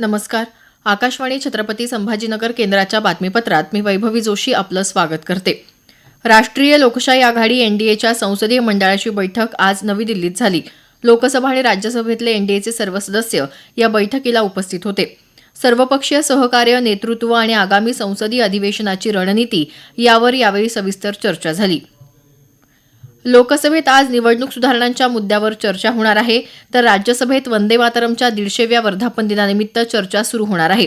नमस्कार. आकाशवाणी छत्रपती संभाजीनगर केंद्राच्या बातमीपत्रात मी वैभवी जोशी आपलं स्वागत करते. राष्ट्रीय लोकशाही आघाडी एनडीएच्या संसदीय मंडळाची बैठक आज नवी दिल्लीत झाली. लोकसभा आणि राज्यसभेतले एनडीएचे सर्व सदस्य या बैठकीला उपस्थित होते. सर्वपक्षीय सहकार्य नेतृत्व आणि आगामी संसदीय अधिवेशनाची रणनीती यावर यावेळी सविस्तर चर्चा झाली. लोकसभेत आज निवडणूक सुधारणांच्या मुद्द्यावर चर्चा होणार आहे. तर राज्यसभेत वंदे मातरमच्या दीडशेव्या वर्धापन दिनानिमित्त चर्चा सुरू होणार आहे.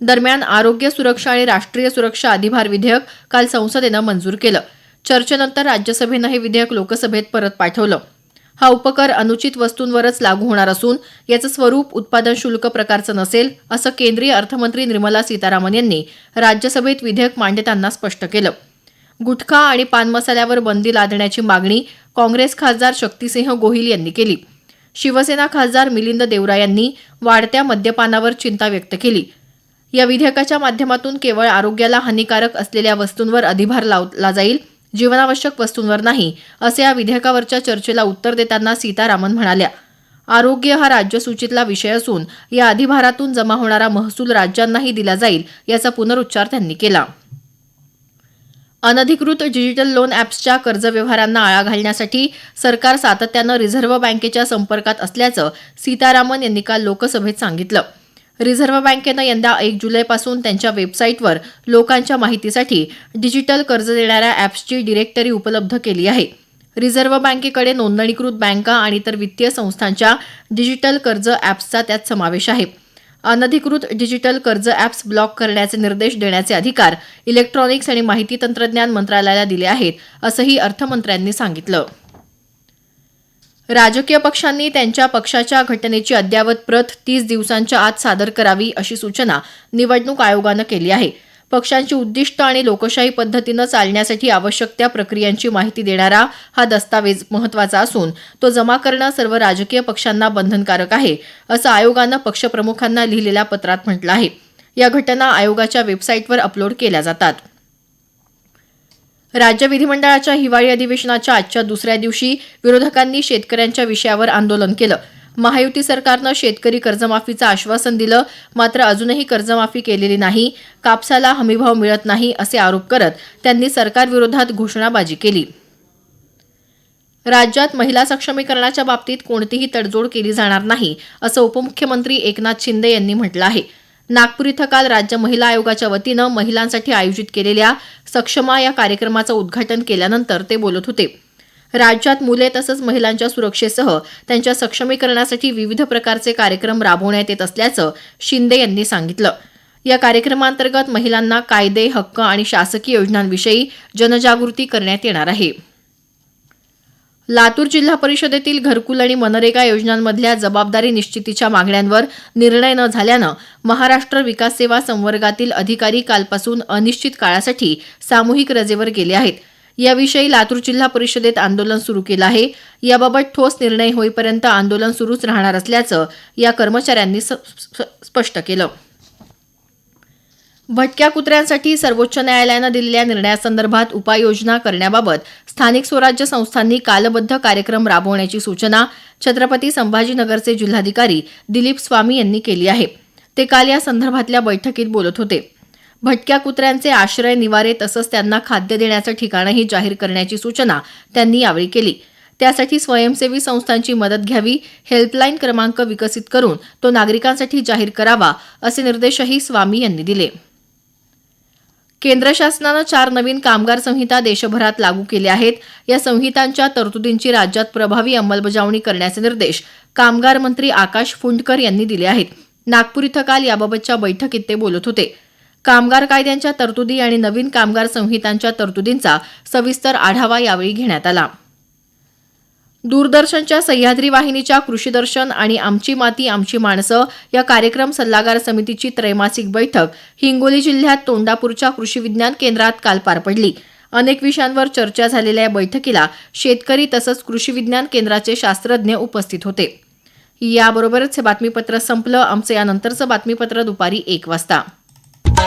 दरम्यान आरोग्य सुरक्षा आणि राष्ट्रीय सुरक्षा अधिभार विधेयक काल संसदेनं मंजूर केलं. चर्चेनंतर राज्यसभेनं हे विधेयक लोकसभेत परत पाठवलं. हा उपकर अनुचित वस्तूंवरच लागू होणार असून याचं स्वरूप उत्पादन शुल्क प्रकारचं नसेल असं केंद्रीय अर्थमंत्री निर्मला सीतारामन यांनी राज्यसभेत विधेयक मांडताना स्पष्ट केलं. गुटखा आणि पान मसाल्यावर बंदी लादण्याची मागणी काँग्रेस खासदार शक्तीसिंह गोहिल यांनी केली. शिवसेना खासदार मिलिंद देवरा यांनी वाढत्या मद्यपानावर चिंता व्यक्त केली. या विधेयकाच्या माध्यमातून केवळ आरोग्याला हानिकारक असलेल्या वस्तूंवर अधिभार लावला जाईल जीवनावश्यक वस्तूंवर नाही असे या विधेयकावरच्या चर्चेला उत्तर देताना सीतारामन म्हणाल्या. आरोग्य हा राज्यसूचीतला विषय असून या अधिभारातून जमा होणारा महसूल राज्यांनाही दिला जाईल याचा पुनरुच्चार त्यांनी केला. अनधिकृत डिजिटल लोन ॲप्सच्या कर्ज व्यवहारांना आळा घालण्यासाठी सरकार सातत्यानं रिझर्व्ह बँकेच्या संपर्कात असल्याचं सीतारामन यांनी काल लोकसभेत सांगितलं. रिझर्व्ह बँकेनं यंदा एक जुलैपासून त्यांच्या वेबसाईटवर लोकांच्या माहितीसाठी डिजिटल कर्ज देणाऱ्या ॲप्सची डिरेक्टरी उपलब्ध केली आहे. रिझर्व्ह बँकेकडे नोंदणीकृत बँका आणि इतर वित्तीय संस्थांच्या डिजिटल कर्ज ॲप्सचा त्यात समावेश आहे. अनधिकृत डिजिटल कर्ज ॲप्स ब्लॉक करण्याचे निर्देश देण्याचे अधिकार इलेक्ट्रॉनिक्स आणि माहिती तंत्रज्ञान मंत्रालयाला दिले आहेत असंही अर्थमंत्र्यांनी सांगितलं. राजकीय पक्षांनी त्यांच्या पक्षाच्या घटनेची अद्ययावत प्रत तीस दिवसांच्या आत सादर करावी अशी सूचना निवडणूक आयोगानं केली आहे. पक्षांची उद्दिष्ट आणि लोकशाही पद्धतीनं चालण्यासाठी आवश्यक त्या प्रक्रियांची माहिती देणारा हा दस्तावेज महत्त्वाचा असून तो जमा करणं सर्व राजकीय पक्षांना बंधनकारक आहे असं आयोगानं पक्षप्रमुखांना लिहिलेल्या पत्रात म्हटलं आहे. या घटना आयोगाच्या वेबसाईटवर अपलोड केल्या जातात. राज्य विधिमंडळाच्या हिवाळी अधिवेशनाच्या आजच्या दुसऱ्या दिवशी विरोधकांनी शेतकऱ्यांच्या विषयावर आंदोलन केलं. महायुती सरकारनं शेतकरी कर्जमाफीचं आश्वासन दिलं मात्र अजूनही कर्जमाफी केलेली नाही कापसाला हमीभाव मिळत नाही असे आरोप करत त्यांनी सरकारविरोधात घोषणाबाजी केली. राज्यात महिला सक्षमीकरणाच्या बाबतीत कोणतीही तडजोड केली जाणार नाही असं उपमुख्यमंत्री एकनाथ शिंदे यांनी म्हटलं आहे. नागपूर इथं काल राज्य महिला आयोगाच्या वतीनं महिलांसाठी आयोजित केलेल्या सक्षमा या कार्यक्रमाचं उद्घाटन केल्यानंतर ते बोलत होते. राज्यात मुले तसंच महिलांच्या सुरक्षेसह त्यांच्या सक्षमीकरणासाठी विविध प्रकारचे कार्यक्रम राबवण्यात येत असल्याचं शिंदे यांनी सांगितलं. या कार्यक्रमांतर्गत महिलांना कायदे हक्क आणि शासकीय योजनांविषयी जनजागृती करण्यात येणार आहे. लातूर जिल्हा परिषदेतील घरकुल आणि मनरेगा योजनांमधल्या जबाबदारी निश्चितीच्या मागण्यांवर निर्णय न झाल्यानं महाराष्ट्र विकास सेवा संवर्गातील अधिकारी कालपासून अनिश्चित काळासाठी सामूहिक रजेवर गेले आहेत. याविषयी लातूर जिल्हा परिषदेत आंदोलन सुरू केलं आहे. याबाबत ठोस निर्णय होईपर्यंत आंदोलन सुरूच राहणार असल्याचं या कर्मचाऱ्यांनी स- स्पष्ट केलं. भटक्या कुत्र्यांसाठी सर्वोच्च न्यायालयानं दिलेल्या निर्णयासंदर्भात उपाययोजना करण्याबाबत स्थानिक स्वराज्य संस्थांनी कालबद्ध कार्यक्रम राबवण्याची सूचना छत्रपती संभाजीनगरचे जिल्हाधिकारी दिलीप स्वामी यांनी केली आहे. ते काल या संदर्भातल्या बैठकीत बोलत होते. भटक्या कुत्र्यांचे आश्रय निवारे तसंच त्यांना खाद्य देण्याचं ठिकाणही जाहीर करण्याची सूचना त्यांनी यावेळी केली. त्यासाठी स्वयंसेवी संस्थांची मदत घ्यावी हेल्पलाईन क्रमांक विकसित करून तो नागरिकांसाठी जाहीर करावा असे निर्देशही स्वामी यांनी दिले. केंद्र शासनानं चार नवीन कामगार संहिता देशभरात लागू केल्या आहेत. या संहितांच्या तरतुदींची राज्यात प्रभावी अंमलबजावणी करण्याचे निर्देश कामगार मंत्री आकाश फुंडकर यांनी दिले आहेत. नागपूर इथं काल याबाबतच्या बैठकीत ते बोलत होते. कामगार कायद्यांच्या तरतुदी आणि नवीन कामगार संहितांच्या तरतुदींचा सविस्तर आढावा यावेळी घेण्यात आला. दूरदर्शनच्या सह्याद्री वाहिनीच्या कृषीदर्शन आणि आमची माती आमची माणसं या कार्यक्रम सल्लागार समितीची त्रैमासिक बैठक हिंगोली जिल्ह्यात तोंडापूरच्या कृषी विज्ञान केंद्रात काल पार पडली. अनेक विषयांवर चर्चा झालेल्या या बैठकीला शेतकरी तसंच कृषी विज्ञान केंद्राचे शास्त्रज्ञ उपस्थित होते. याबरोबरच हे बातमीपत्र संपलं. आमचं यानंतरचं बातमीपत्र दुपारी एक वाजता.